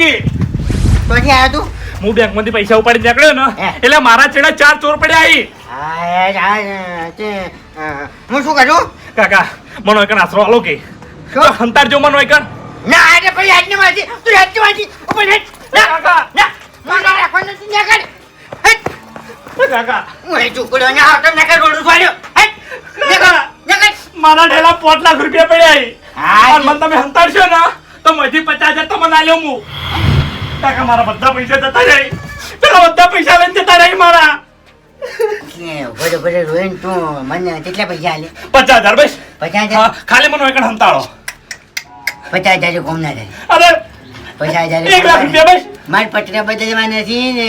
કે ક્યાંથી આવ્યો તું? હું બેંકમાંથી પૈસા ઉપાડી નીકળ્યો ને. એટલે મારા છેડા ચાર ચોર પડ્યા અહીં હા શું કરું? કાકા મનો એકણ આશરો આલો કે. હંતાર જો મનો એકણ. ના આજે કોઈ હાથની વાંચી તું હાથની વાંચી ઉપર હેઠ કાકા. ના મારા રાખવાનું નથી ના કર કાકા. હું એ ચૂકડો ના આવતો ના કર રોડું ફાડ્યો હેઠ ના કર મારા ઢેલા પાંચ લાખ રૂપિયા પડ્યા અહીં હા, મને તમે હંતાડશો ને તો મથી પચાસ હજાર મને આલ્યો હું કાકા મારા બધા પૈસા જતા રહી. પેલા બધા પૈસા લઈને જતા રહી મારા. ભરે રોઈન તું મને કેટલા પૈસા આલે પચાસ હજાર બસ. પચાસ હજાર? ખાલી મને એકણ હંતાડો પચાસ હજાર કોમ ના થાય. અરે પચાસ હજાર એક લાખ રૂપિયા બસ. મારે પટરા બદલવા નથી ને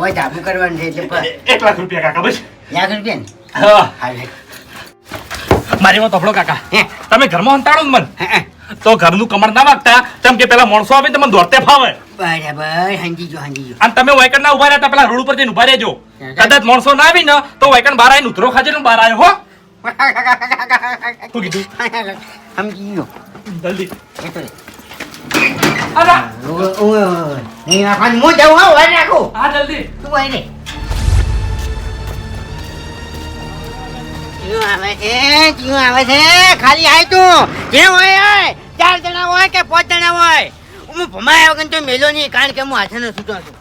હોય ધાબુ કરવાનું છે એટલે એક લાખ રૂપિયા કાકા બસ. લાખ રૂપિયા ને? હા. મારી વાત તફડો કાકા. હે? તમે ઘરમાં હંતાડો ને મન? હે. તો ઘરનું કમર ના વાગતા તેમ કે પેલા માણસો આવે તમને દોડતે ફાવે બરાબર હાંજી જો હાંજી જો અને તમે વાયકણ ના ઊભા રહેતા પેલા રોડ ઉપર જઈને ઊભા રહેજો કદાચ માણસો ના આવી ને તો વાયકણ બહાર આવીને ઉતરો ખાજે ને બહાર આવ્યો હો શું કીધું સમજી ગયો જલ્દી રે. અરે ઓ- ઓ- નહીં રાખવાનું. હું હો, વાર રાખો. હા જલ્દી તું હોય ને. ક્યું આવે છે? ક્યું આવે છે? ખાલી આય તું. જે હોય આય. ચાર જણા હોય કે પાંચ જણા હોય હું ભમાયા વગર તો મેલો નહીં કારણ કે હું હાથે ન સૂતો છું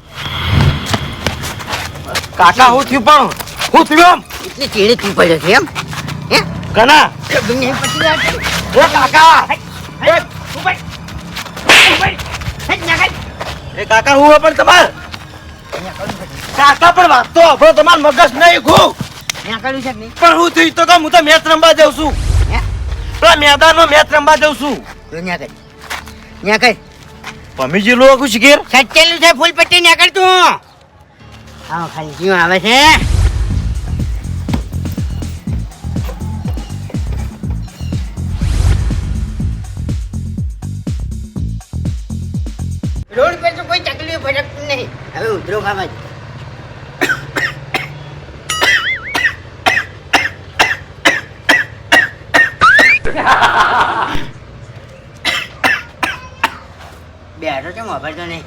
કાકા હું થયું પણ હું થયું એટલે ચેડે તું પડ્યો છે એમ હે કના. એ કાકા. એ કાકા હું પણ તમાર કાકા પણ વાંચતો આપણો તમાર મગજ નહીં ઘું નાખાયું છે નહીં? પણ હું થયું તો કે હું તો મેચ રમવા જાઉં છું? પેલા મેદાનમાં મેચ રમવા જાઉં છું તો નાખાય. નાખાય. પમીજી લોકો શીખેર સચ્ચેલું છે ફૂલ પટ્ટી નીકળ તું હા ખાલી આવે છે રોડ પર તો કોઈ તકલીફ ભટકતું નહીં હવે ઉતરો ખાવા બેઠો છે મોબાઈલ તો નહીં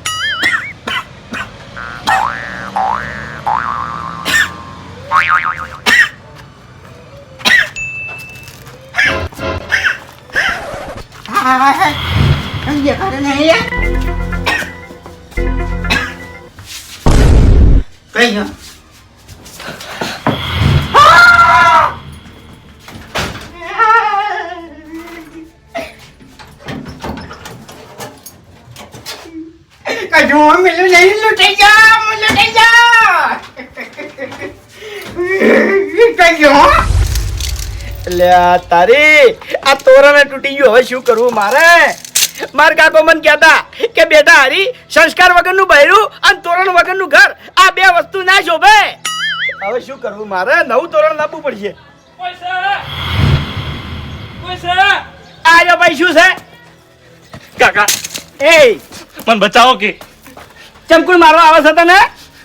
સમજે ખરે નહીં કઈ ગયો કજું ગયો એટલે તારી આ તોરણ તૂટી ગયું. હવે શું કરવું મારે? માર કાકો મને કહેતા કે બેટા હરી સંસ્કાર વગરનું બૈરું અને તોરણ વગરનું ઘર આ બે વસ્તુ ના શોભે. હવે શું કરવું મારે? નવું તોરણ લાવવું પડશે. આ જો ભાઈ શું છે? કાકા. એ. મને બચાવો કે. ચમકુલ મારવા આવે છે તને?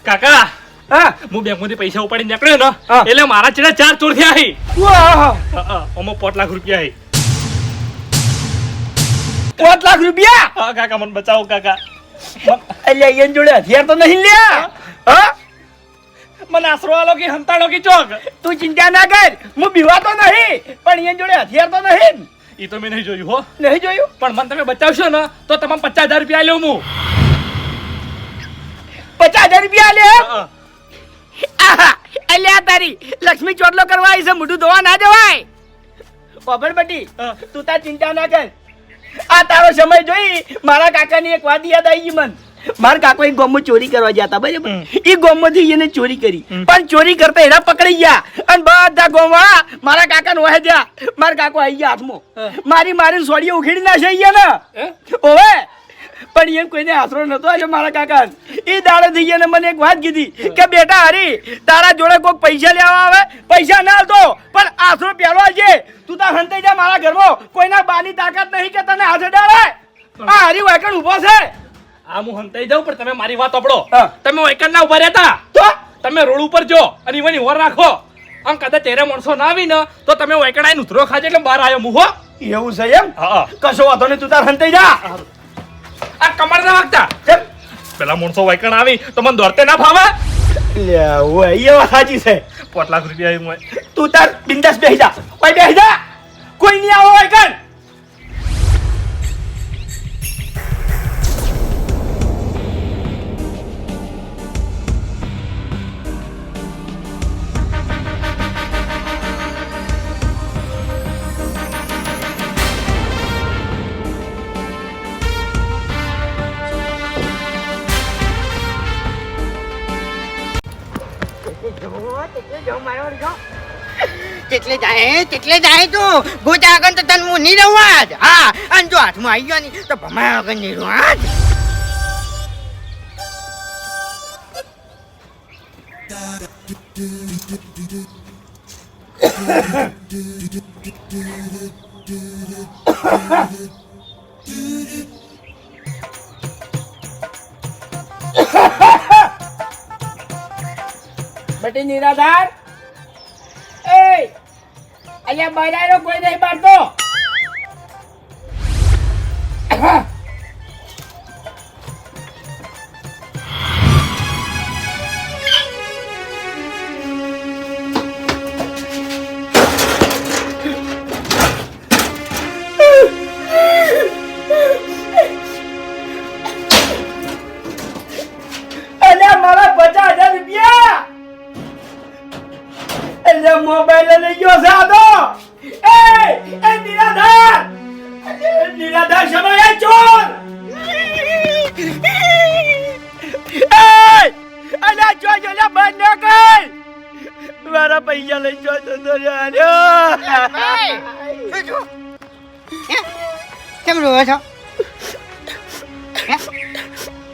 કાકા. હા. હું બેંકમાંથી પૈસા ઉપાડી નીકળ્યો ને એટલે મારા ચેડા ચાર ચોર થયા અમો પોટ લાખ રૂપિયા હે. પાંચ લાખ રૂપિયા? હા કાકા મને બચાવો કાકા. એટલે એન જોડે હથિયાર તો નહીં લ્યા. હા. મને આશરો આલો કે હંતાડો કે ચોક? તું ચિંતા ના કર. હું બીવાતો નહીં પણ એન જોડે હથિયાર તો નહીં. એ તો મેં નહીં જોયું હો. નહીં જોયું? પણ મને તમે બચાવશો ને તો તમામ પચાસ હજાર રૂપિયા લેવું હું. પચાસ હજાર રૂપિયા લે અલ્યા તારી. લક્ષ્મી ચોટલો કરવા આવી છે મોઢું ધોવા ના જવાય. બટી તું તાર ચિંતા ના કર. આ તારો સમય જોઈ મારા કાકાની એક વાત યાદ આવી ગઈ મન. મારા કાકો એક ગોમો ચોરી કરવા જતા બરાબર. એ ગામમાંથી એને ચોરી કરી. પણ ચોરી કરતા એના પકડાઈ ગયા. અને બધા ગોમવાળા મારા કાકાને વાહે ગયા. મારા કાકો આવી ગયા હાથમાં. મારી મારી સોડીઓ ઉખેડી નાખી ગયા હે? ને ઓવે પણ એમ કોઈને આશરો નતો આવ્યો મારા કાકા એ દાડે થઈ ગયા મને એક વાત કીધી કે બેટા હરી તારા જોડે કોઈક પૈસા લેવા આવે? પૈસા ના આવતો પણ આશરો પહેલો છે તું તાર હંતે જા મારા ઘરમાં. કોઈના બાની તાકાત નહીં કે તને હાથે ડાળે. આ હરી વાયકણ ઊભો છે. આ હું હંતાઈ જાઉં પણ તમે મારી વાત સાંભળો તમે વાયકણ ના ઊભા રહેતા. તો? તમે રોડ ઉપર જો અને ઈવન ઓર રાખો. આમ કદાચ તેરે માણસો ના આવી ને તો તમે વાયકણ આઈને ઉતરો ખાજે એટલે બહાર આવ્યો હું હો. એવું છે એમ? હા. કશો વાંધો નહીં તું તાર હંતાઈ જા. આ કમર ના વાગતા? પેલા મોણસો વાયકણ આવી તો મને દોડતે ના ફાવે લે એ વાત સાચી છે. પાંચ લાખ રૂપિયા તું તાર બિંદાસ બેસી જા. ઓય બેસી જા. કોઈ નહીં આવો હોય કેટલે જાય એટલે જાય તું. ગોજા આગળ તો તન હું નહીં રહું આજ. હા, અને જો હાથમાં આવી ગયો નહીં, તો ભમાયા વગર નહીં રહું આજ. બટી નિરાધાર અહીંયા બજારો કોઈ નહીં બારતો પૈસા લઈ જો તો કેમ રોવો છો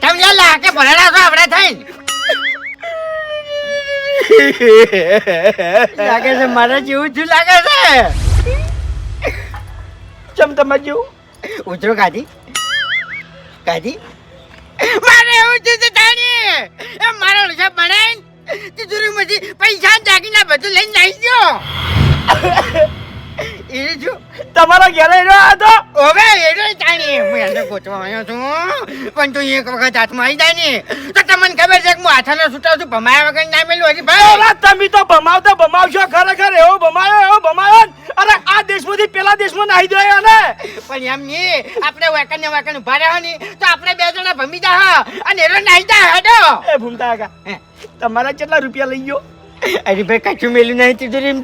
કેમ યાર લાગે ભરેલા છો આપણે થઈને લાગે છે મારા જેવું જ લાગે છે ચમ તમે જેવું ઉતરો કાઢી કાઢી મારે એવું તે તાણી એ મારો તિજોરીમાંથી પૈસા દાગીના બધું લઈને આવી ગયો. એ જો તમારા ઘેરે રહ્યો હતો? ઓવે એનો તાણી હું એને ગોતવા આવ્યો છું પણ તું એક વખત હાથમાં આવી જાય ને તો તમને ખબર છે કે હું હાથાનો છૂટાવ છું ભમાયા વગર ના મેલું હજી ભાઈ. અરે તમે તો ભમાવતા ભમાવશો ખરેખર એવો ભમાયો એવો ભમાયો અરે આ દેશમાંથી પેલા દેશમાં નાહી જાય ને પણ એમ નહીં આપણે વેકન ને વેકન ઊભા રહ્યા ને તો આપણે બે જણા ભમી જા અને એનો નાહી જા હેડો એ ભૂમતા કાકા. તમારા કેટલા રૂપિયા લઈ ગયો? અરે ભાઈ કશું મેલું નહીં તીધું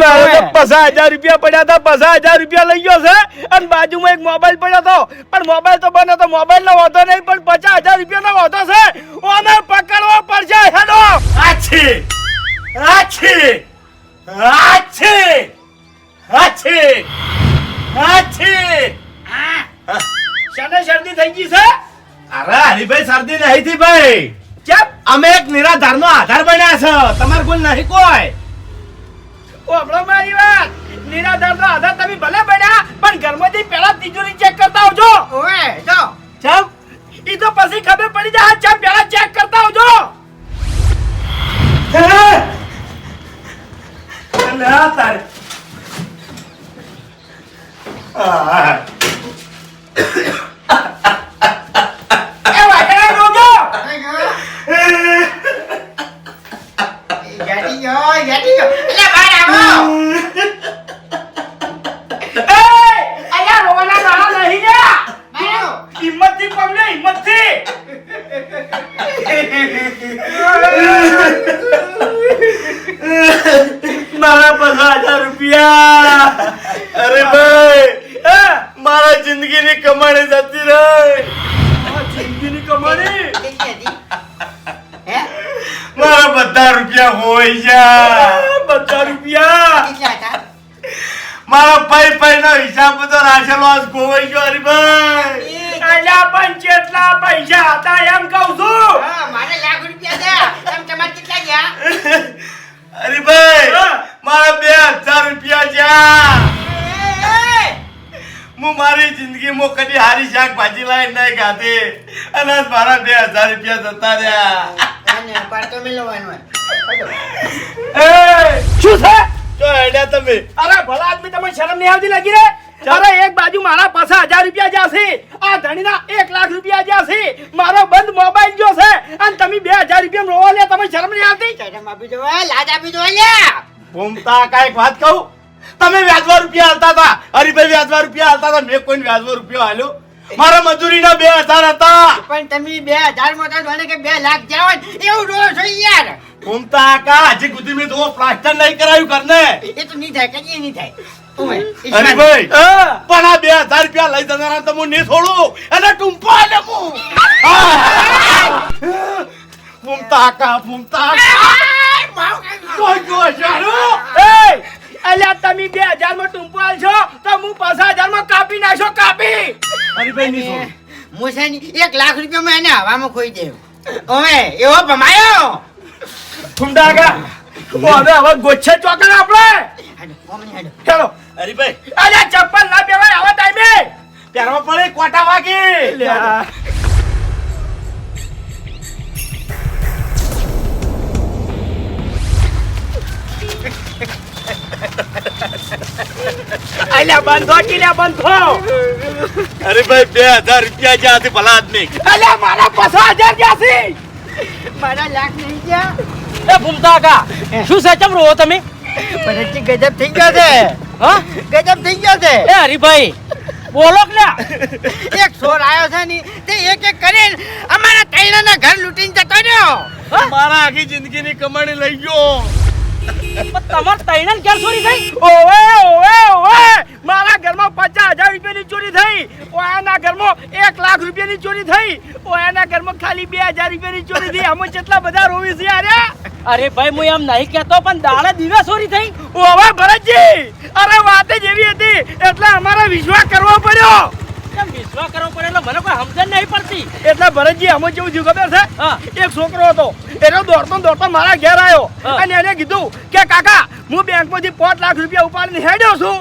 મારે તો પચાસ હજાર રૂપિયા પડ્યા હતા પચાસ હજાર રૂપિયા લઈ ગયો છે. અને બાજુમાં એક મોબાઈલ પડ્યો હતો. પણ મોબાઈલ તો બન્યો તો મોબાઈલ નો વાંધો નહીં પણ પચાસ હજાર રૂપિયા નો વાંધો છે. ઓને પકડવો પડશે હેડો આછી આછી આછી આછી આછી શને શરદી થઈ ગઈ છે? અરે હરીભાઈ શરદી નહીં થી ભાઈ. કેમ? અમે એક નિરાધાર નો આધાર બન્યા છે. તમારે કોઈ નહીં કોઈ. ઓબળો મારી વાત. નિરાધાર નો આધાર તમે ભલે બન્યા પણ ઘરમાંથી પહેલા તિજોરી ચેક કરતા આવજો. ઓએ જો. ચમ? ઈ તો પછી ખબર પડી જાય ચમ પહેલા ચેક કરતા આવજો. આ તારે. આ. એ વાટણા જોજો યાદી જો યાદી જો એટલે બહાર આવો એ અહીંયા રોવાના નાણા નહીં ગયા બહાર આવો હિંમતથી પગલે હિંમતથી મારા પચાસ હજાર રૂપિયા અરે ભાઈ હે મારા જિંદગીની કમાણી જતી રહી આ જિંદગીની કમાણી કેટલી હતી હે મારા બધા રૂપિયા હોય ગયા આ બધા રૂપિયા કેટલા હતા મારા પૈ પૈ નો હિસાબ બધો રાખેલો આજ ગોવાઈ ગયો હરીભાઈ અલ્યા પણ કેટલા પૈસા હતા એમ કહું છું. હા મારે લાખ રૂપિયા છે એમ તમારે કેટલા ગયા? અરે ભાઈ મારા બે હજાર રૂપિયા એ, હું મારી જિંદગીમાં કદી હારી શાકભાજી લાવી નહીં ખાધી. અને આજ મારા બે હજાર રૂપિયા જતા રહ્યા. શું છે? તો હેડ્યા તમે. અરે ભલા આદમી તમને શરમ નહીં આવતી લાગી રે? અરે એક બાજુ મારા પાસે હજાર રૂપિયા જ્યાં છે આ ધણીના લાખ રૂપિયા જ્યાં છે મારો બંધ મોબાઈલ જો છે અને તમે બે હજાર રૂપિયા રોવા લે તમે શરમ નહીં આવતી? શરમ આપી દો લાજ આપી દો ભૂમતા કાંઈક વાત કહું? તમે વ્યાજવા રૂપિયા હાલતા હતા હરીભાઈ વ્યાજવા રૂપિયા હાલતા હતા મેં કોઈ વ્યાજમાં રૂપિયા હાલ્યો? મારા મજૂરીના બે હજાર હતા. પણ તમે બે હજારમાં તો કે બે લાખ જાવ એવું રો છો યાર. ઘૂમતા કા હજી સુધી મેં તો પ્લાસ્ટર નહીં કરાયું કરને એ તો નહીં થાય કદી નહીં થાય. ઓય, હરીભાઈ પણ આ બે હજાર રૂપિયા લઈ જનારા તો હું નહીં છોડું. એને ટૂંપા લે હું. ફૂમતા કા ફૂમતા કોઈ જોશારું એ અલ્યા તમે બે હજારમાં ટૂંપો આલશો તો હું પાછા હજારમાં કાપી નાખશો કાપી. હરીભાઈ ને એક લાખ રૂપિયા માં એને હવામાં ખોઈ દેવ. ઓમે એવો ભમાયો. ઠુંડાગા હવે હવે ગોચ્છે ચોકડ આપણે. ચાલો હરીભાઈ. અલ્યા ચપ્પલ ના પહેવાય આવા ટાઈમે. પહેરવા પડે કોટા વાગી. અલ્યા બંધો કિલ્યા બંધો? હરીભાઈ બે હજાર રૂપિયા ગયા હતી ભલા આદમી અલ્યા મારા પચાસ હજાર ક્યાંથી મારા લાખ નહીં ગયા. એ ભૂમતા કા? શું છે ચમ રોવો તમે? ભરતજી ગજબ થઈ ગયો છે. હા? ગજબ થઈ ગયો છે. એ હરીભાઈ બોલો કે એક સોર આવ્યો છે ને તે એક એક કરીને અમારા તૈણાના ઘર લૂંટીને જતો રહ્યો. મારા આખી જિંદગીની કમાણી લઈ ગયો. તમાર તૈણન ક્યાં ચોરી થઈ? ઓવે ઓવે ઓવે! મારા ઘરમાં પચાસ હજાર રૂપિયાની ચોરી થઈ. ઓયાના ઘરમાં એક લાખ રૂપિયાની ચોરી થઈ. ઓયાના ઘરમાં ખાલી બે હજાર રૂપિયાની ચોરી થઈ. અમે કેટલા બધા રોવી છે અરે! અરે ભાઈ હું એમ નહીં કહેતો પણ દાડે દિવસ ચોરી થઈ. ઓવે ભરતજી! અરે વાત જ એવી હતી. એટલે અમારે વિશ્વાસ કરવો પડ્યો. કેમ વિશ્વાસ કરવો પડે? એટલે મને કોઈ સમજણ નહીં પડતી. એટલે ભરતજી અમે જેવું થયું ખબર છે? એક છોકરો હતો એનો દોડતો દોડતો મારા ઘેર આવ્યો. અને એને કીધું કે કાકા હું બેંકમાંથી પાંચ લાખ રૂપિયા ઉપાડીને હેડ્યો છું.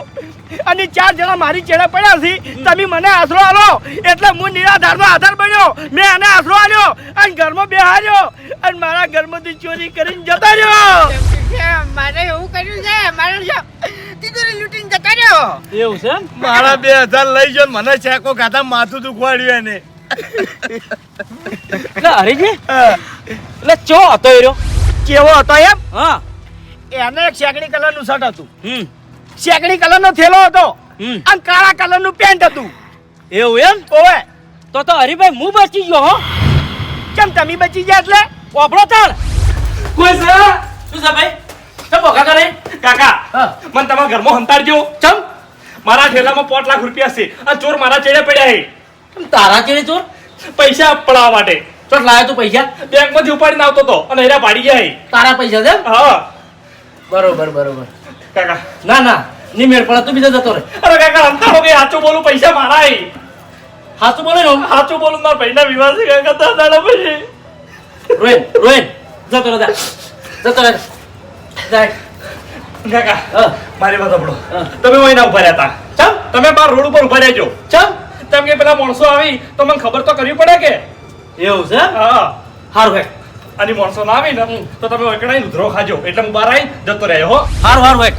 અને ચાર જણા મારી ચેડે પડ્યા છે. તમે મને આશરો આલો. એટલે હું નિરાધારનો આધાર બન્યો. મેં એને આશરો આલ્યો અને ઘરમાં બેહાર્યો અને મારા ઘરમાંથી ચોરી કરીને જતા રહ્યો. મારે એવું કર્યું છે મારે જો તિજોરી લૂંટીને જતો રહ્યો. એવું છે મારા બે હજાર લઈ ગયો મને ચેકો ખાતા માથું દુખવાડ્યું એને. એટલે હરીજી? એટલે ચો હતો એ કેવો હતો એમ? હા. એને એક શેકડી કલરનું શર્ટ હતું. હમ. શેકડી કલરનો થેલો હતો. હમ. અને કાળા કલરનું પેન્ટ હતું. એવું એમ? ઓવે. તો તો હરીભાઈ હું બચી ગયો હો. કેમ તમે બચી ગયા એટલે? ઓપડો તાળ. કોઈ છે? શું છે ભાઈ? ચમ ભોગા કરે? કાકા મને તમારા ઘરમાં હંતાડજો. ચમ? મારા ઠેલામાં પાંચ લાખ રૂપિયા છે. આ ચોર મારા ચેડે પડ્યા છે. તારા ચેડે ચોર? પૈસા પડાવવા માટે. ચોર લાયો તું પૈસા? બેંકમાંથી ઉપાડીને આવતો હતો અને એરા પાડી ગયા તારા પૈસા છે હા. બરોબર બરોબર. કાકા. ના ના ની મેળ પડે તું બીજો જતો રહે. અરે કાકા હંતાડો કે સાચું બોલું પૈસા મારા સાચું બોલે સાચું બોલું મારા ભાઈના વિવાહ છે. કાકા દાડા પછી. જતો રહે. જતો રહે. કાકા હા. મારી વાત સાંભળો. હા. તમે ઓયના ઊભા રહ્યા હતા. ચમ. તમે બાર રોડ ઉપર ઊભા રહેજો. ચમ. તેમ કે પેલા માણસો આવી તો મને ખબર તો કરવી પડે કે? એવું છે હા. સારું ભાઈ અને માણસો ના આવી ને તો તમે ઓકડાઈ ઉધરો ખાજો. એટલે હું બહાર આવી જતો રહ્યો હો. હારું હારું ભાઈ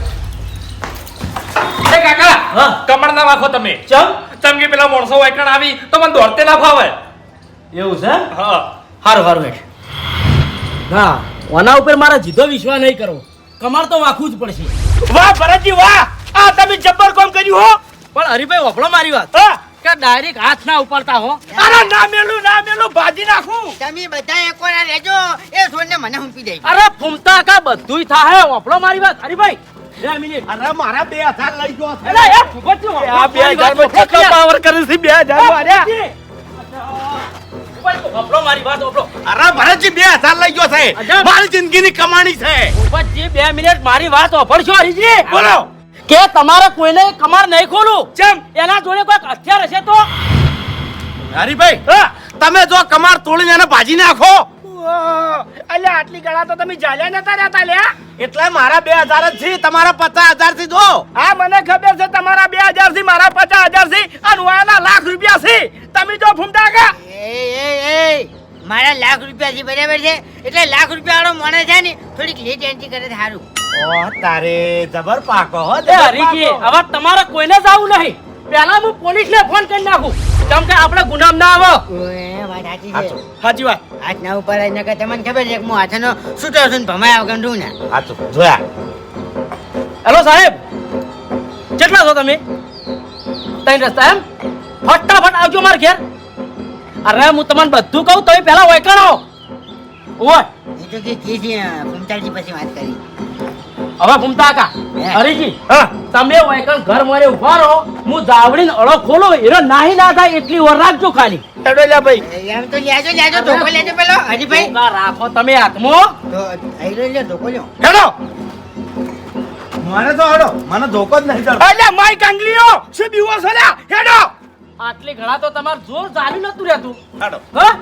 કાકા હા. કમર ના વાખો તમે. ચમ. તેમ કે પેલા માણસો ઓકણ આવી તો મને દોડતે ના ફાવે. એવું છે? હા. સારું સારું હા. ઓના ઉપર મારા જીધો વિશ્વાસ નહીં કરવો કમાર તો વાખવું જ પડશે. વાહ ભરતજી વાહ! આ તમે જબ્બર કામ કર્યું હો? પણ હરીભાઈ વફળો મારી વાત. કે ડાયરેક્ટ હાથ ના ઉપાડતા હો. અરે ના મેલું ના મેલું ભાજી નાખું. તમે બધા એકોરા રહેજો એ છોડને મને હુંપી જાય અરે ફૂમતા કા બધુંય થાહે વફળો મારી વાત. હરીભાઈ અરે મારા બે હજાર લઈ ગયો બે હજાર. પાવર કરે છે? બે હજાર માં અરે મારી વાત વફળો અરે ભરતજી બે લઈ ગયો છે મારી જિંદગીની કમાણી છે. ફૂફતજી બે મિનિટ મારી વાત વફળશો હરીજી બોલો. કે તમારે કોઈને કમાર નહીં ખોલું? ચમ. એના જોડે કોઈક હથિયાર હશે તો? હરીભાઈ તમે જો કમાર તોડીને એને ભાજી નાખો અલ્યા આટલી ગળા તો તમે જાલ્યા નતા રહેતા લ્યા? એટલે મારા બે હજાર જ છે તમારા પચાસ હજારથી જો. હા મને ખબર છે તમારા બે હજારથી મારા પચાસ હજારથી અને વાયના લાખ રૂપિયા છે. તમે જો ફૂમતા કા એ એ એ મારા લાખ રૂપિયા છે બરાબર છે? એટલે લાખ રૂપિયા વાળો મને છે ને થોડીક લેટ એન્ટ્રી કરે સારું ઓ તારે જબર પાકો હો હરી હરીજી હવે તમારે કોઈને જાવું નહીં. પહેલા હું પોલીસને ફોન કરી નાખું. કેમ કે આપણે ગુનામ ના આવો. સાચી છે. હાચું. સાચી વાત. હાથ ના ઉપર આવીને કે તમને ખબર છે કે હું હાથનો છૂટો છું ને ભમાય વગર છું ને. સાચું જોયા. હેલો સાહેબ. કેટલા છો તમે? ત્રણ રસ્તા એમ? ફટાફટ આવજો મારા ઘેર. અરે હું તમને બધું કહું તમે પહેલા વૈકણો ઓય. એ તો કે કી છે પછી વાત કરી. હવે ઘૂમતા કા હરીજી તમે વૈકણ ઘર મારે ઊભા રહો હું જાવડીને અળો ખોલો એનો નાહી ના થાય એટલી વાર રાખજો ખાલી. હેડો ભાઈ. એમ તો લેજો લેજો ધોકો લેજો પેલો. હરીભાઈ ના રાખો તમે હાથમાં. તો અહીં લો ધોકો લ્યો. હેડો. મને તો હડો મને ધોકો જ નહીં અલ્યા માય કાંગલીઓ શું દિવસ અલ્યા હેડો. આટલી ઘણા તો તમાર જોર ચાલી નતું રહેતું. હડો. હા?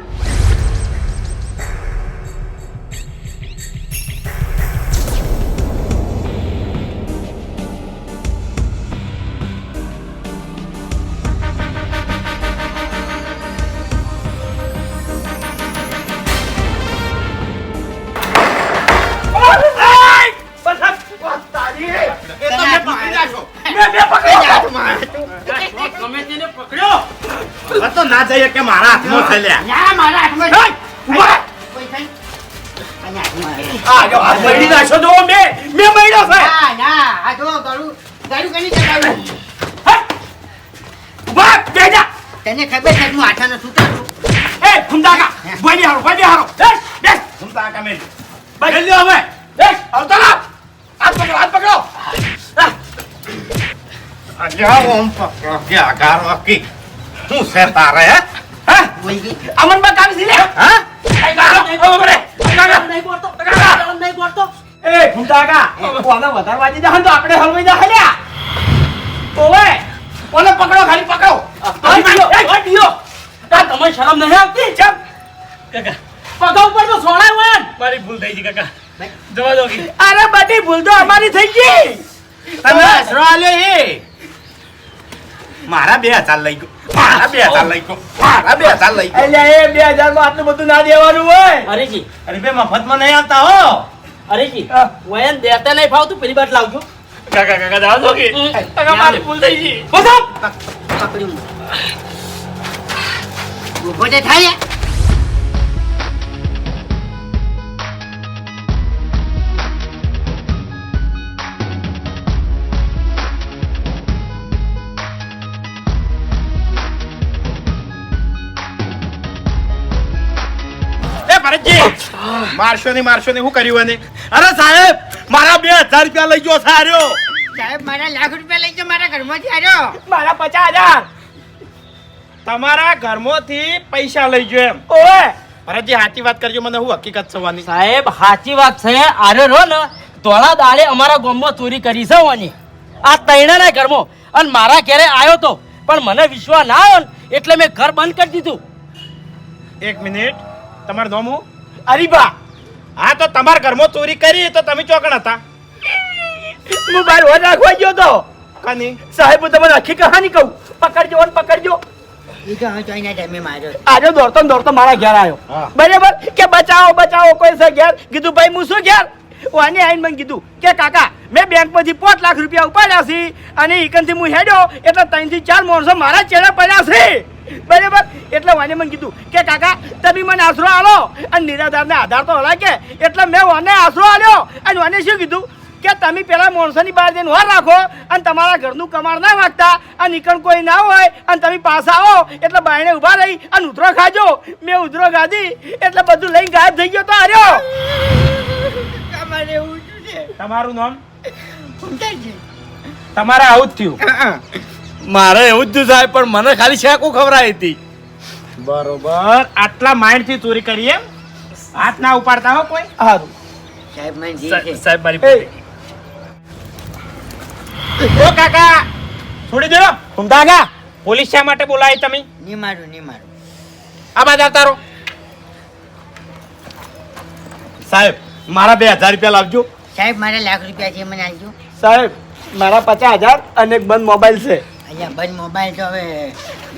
ના જઈએ કે મારા હાથમાં થઈ લે ના મારા હાથમાં અને આ જો હાથ મળી નાખ્યો જો મેં મેં મળ્યો છે ના ના આ જો ગળું ગળું કરી ચડાવ્યું હે? ઊભા તને ખબર છે હું હાથાનો છૂટો છું? એ ખુંદાકા ભાઈ હારો ભાઈ હારો. બેસ બેસ હું તો આ કામે હવે. બેસ આવતા રહો. હાથ પકડો હાથ પકડો. આ, અલ્યા ઓમ પકડો. કે આકાર વાકી હું છે તારે હે? હે? અમનમાં કામ છે હા? આઈ ગાડો ઓ બરે આઈ ગાડો નહીં બોલતો નહીં બોલતો એ ખુંદાકા કોને વધારે વાજી દે તો આપણે હલવાઈ જા હલ્યા ઓવે ઓને પકડો ખાલી પકડો. ઓય દિયો. આ તમને શરમ નહીં આવતી? ચમ પગ ઉપર તો સોળાય હોય ને. મારી ભૂલ થઈ ગઈ કાકા. જવા દો અરે બધી ભૂલ તો અમારી થઈ ગઈ. તમે આશરો આલ્યો એ મારા બે હજાર લઈ ગયો. મારા બે હજાર લઈ ગયો. મારા બે હજાર લઈ ગયો. એટલે એ બે હજારમાં આટલું બધું ના દેવાનું હોય. હરીજી અરે બે મફતમાં નહીં આવતા હો. હરીજી. વયન દેતે નહીં ફાવતું પેલી બાટ લાવજો. કાકા કાકા જાવ કે? કાકા મારી ભૂલ થઈ ગઈ. બોલો પકડ્યું ઊભો તો થાય ભરતજી મારશો ને મારશો ને શું કર્યું એને? અરે સાહેબ મારા બે હજાર રૂપિયા લઈ ગયો સાર્યો સાહેબ મારા લાખ રૂપિયા લઈ મારા ઘરમાંથી આવ્યો મારા પચાસ હજાર. તમારા ઘરમાંથી પૈસા લઈ ગયો એમ. ઓએ ભરતજી સાચી વાત કરજો મને હું હકીકત સવાની સાહેબ સાચી વાત છે. આરે રો ને. ધોળા દાડે અમારા ગામમાં ચોરી કરી છે ઓની આ તૈણાના ઘરમાં. અને મારા ઘરે આવ્યો તો. પણ મને વિશ્વાસ ના આવ્યો ને એટલે મેં ઘર બંધ કરી દીધું. એક મિનિટ. તમારું નામ હું અરીબા હા તો તમારા ઘરમાં ચોરી કરી તો તમે ચોકણ હતા. હું બહાર વર રાખવા ગયો તો. કાની? સાહેબ હું તમને આખી કહાની કહું. પકડજો અને પકડજો. એ તો હવે ચોઈના ટાઈમે માર્યો આજે દોડતો દોડતો મારા ઘેર આવ્યો બરાબર? કે બચાવો બચાવો કોઈ છે ઘેર? કીધું ભાઈ હું શું ઘેર? વાને આવીને મને કીધું કે કાકા મેં બેંકમાંથી પાંચ લાખ રૂપિયા ઉપાડ્યા છે અને ઈકનથી હું હેડ્યો એટલે ત્રણથી ચાર માણસો મારા ચહેરા પડ્યા છે. બરાબર? એટલે વાને મને કીધું કે કાકા તમે મને આશરો આલો. અને નિરાધારને આધાર તો હલા કે એટલે મેં વાને આશરો આલ્યો. અને વાને શું કીધું? કે તમે પેલા માણસોની બહાર જઈને વાર રાખો અને તમારા ઘરનું કમાણ ના વાગતા. અને નીકળ કોઈ ના હોય અને તમે પાછા આવો. એટલે બાયણે ઊભા રહી અને ઉધરો ખાજો. મેં ઉધરો ખાધી. એટલે બધું લઈને ગાયબ થઈ ગયો તો હાર્યો. તમારું નામ? તમારે આવું જ થયું. મારે એવું જ થયું સાહેબ પણ મને ખાલી શેકો ખવડાવી હતી. બરોબર. આટલા માઇન્ડથી ચોરી કરી એમ? હાથ ના ઉપાડતા હો કોઈ? સારું સાહેબ માઇન્ડ સાહેબ મારી ઓ કાકા છોડી દો ઘૂમતા કા પોલીસ શા માટે બોલાવી તમે? ની મારું ની મારું. આ બાદ તારો સાહેબ મારા બે હજાર રૂપિયા લાવજો. સાહેબ મારા લાખ રૂપિયા છે મને આપજો. સાહેબ મારા પચાસ હજાર અને એક બંધ મોબાઈલ છે. અહીંયા બંધ મોબાઈલ તો હવે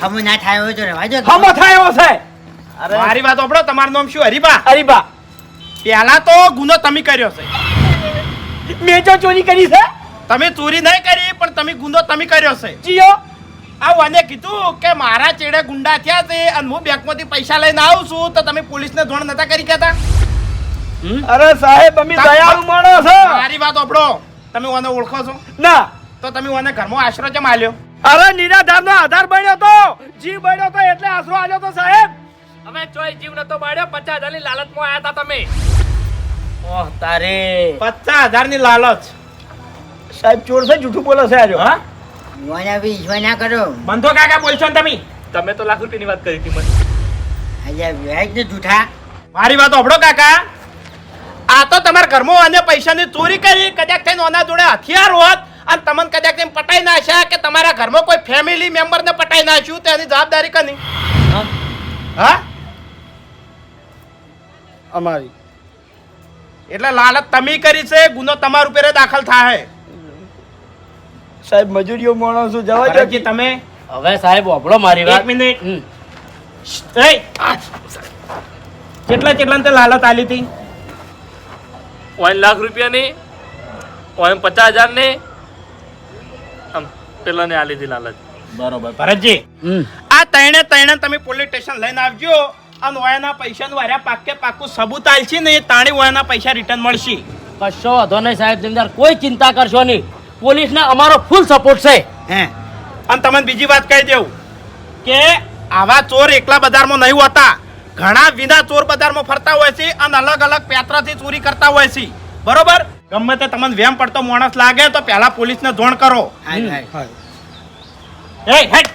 હમો ના થાય હોય તો રહેવા દો હમો થયો છે. મારી વાત ઓપડો તમારું નામ શું? હરીબા હરીબા પહેલા તો ગુનો તમે કર્યો છે. મેં જો ચોરી કરી છે? તમે ચોરી નહીં કરી પણ તમે ગુનો તમે કર્યો છે. જીઓ. આ વાને કીધું કે મારા ચેડે ગુંડા થયા છે અને હું બેંકમાંથી પૈસા લઈને આવું છું તો તમે પોલીસને ધોણ નતા કરી કહેતા? અરે સાહેબ અમે દયાળુ માણસ છે મારી વાત ઓપડો તમે ઓને ઓળખો છો? ના. તો તમે ઓને ઘરમાં આશરો કેમ આલ્યો? અરે નિરાધારનો આધાર બન્યો તો. જીવ બન્યો તો એટલે આશરો આવ્યો તો સાહેબ. અમે ચોય જીવ નતો બાળ્યો પચાસ હજારની લાલચમાં આયા હતા તમે. ઓહ તારે. પચાસ હજારની લાલચ. સાહેબ ચોર છે જૂઠું બોલો છે આજો હા? મને બી ઈશ્વર કરો. બંધો કાકા બોલશો ને તમે? તમે તો લાખ રૂપિયાની વાત કરી હતી મને. આજે વ્યાજ ને જૂઠા. મારી વાત ઓપડો કાકા. આ તો તમારા ઘરમાં અને પૈસાની ચોરી કરી કદાચ થઈને ઓના જોડે હથિયાર હોત અને તમને કદાચ એમ પટાઈ નાખ્યા કે તમારા ઘરમાં કોઈ ફેમિલી મેમ્બરને પટાઈ નાખ્યું તો એની જવાબદારી કની? હા? હા? અમારી. એટલે લાલચ તમે કરી છે ગુનો તમારા ઉપર દાખલ થાય સાહેબ મજૂરીઓ માણસો જવા દો. કે તમે હવે સાહેબ ઓબળો મારી વાત. એક મિનિટ. એ કેટલા કેટલા તે લાલચ આલી હતી? ઓન લાખ રૂપિયાની ઓન પચાસ હજારની પેલાને આ લીધી લાલચ બરોબર. ભરતજી આ તૈણે તૈણે તમે પોલીસ સ્ટેશન લઈને આવજો. અને ઓયાના પૈસાનું વાર્યા પાકે પાકું સબૂત આલશે ને એ તાણી ઓયાના પૈસા રિટર્ન મળશે. કશો વધો નહીં સાહેબ જમીનદાર કોઈ ચિંતા કરશો નહીં. પોલીસને અમારો ફૂલ સપોર્ટ છે. હે. અને તમને બીજી વાત કહી દેવું કે આવા ચોર એકલા બજારમાં નહીં હોતા. ઘણા વિના ચોર બજારમાં ફરતા હોય છે અને અલગ અલગ પેત્રથી ચોરી કરતા હોય છે. બરોબર? ગમે તે તમને વેમ પડતો માણસ લાગે તો પહેલા પોલીસને જોણ કરો. હાય હાય. એ હેટ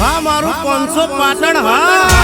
હા મારું પાંચસો પાટણ હા.